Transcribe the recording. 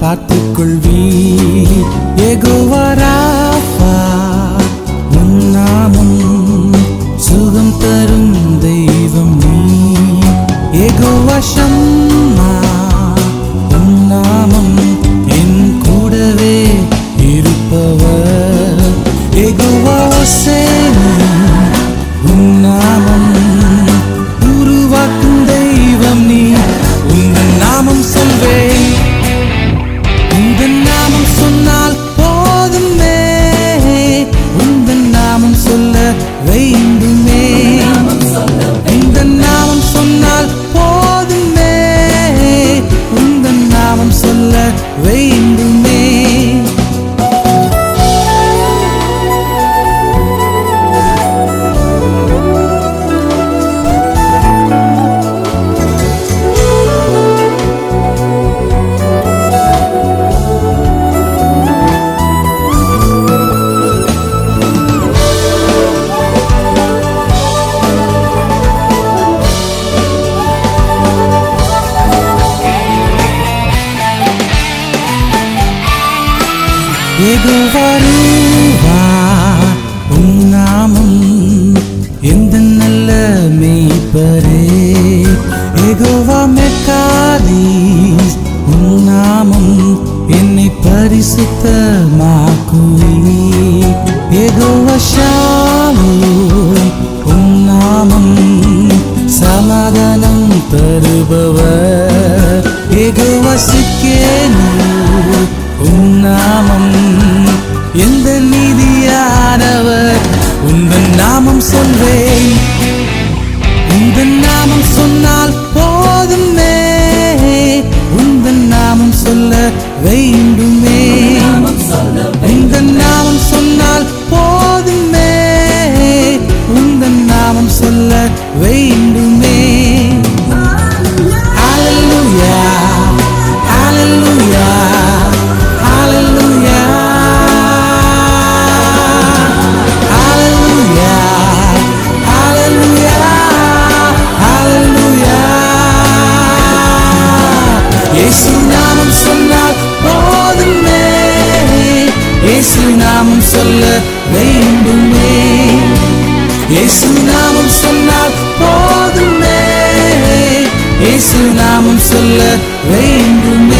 கொள்வி எகுவராஃபா உன் நாமம் சுகம் தரும் தெய்வம் நீ எகுவசம்மா உன் நாமம் என் கூடவே இருப்பவர். எகுவாசேனி உன் எகுவருவா உன் நாமம் எந்த நல்ல மெய்ப்பரே? எகுவா மெக்காதீஸ் உன் என்னை பரிசுத்தமாக்குவே. எகுவா ஷாலோ உன் சமாதானம் தருபவர். எகுவா சிக்கேனு உன்னா நாமம் சொல்வேன். உங்கள் நாமம் சொன்னால் போதுமே. உங்கள் நாமம் சொல்ல வேண்டும். இயேசு நாமம் சொல்ல வேண்டும்.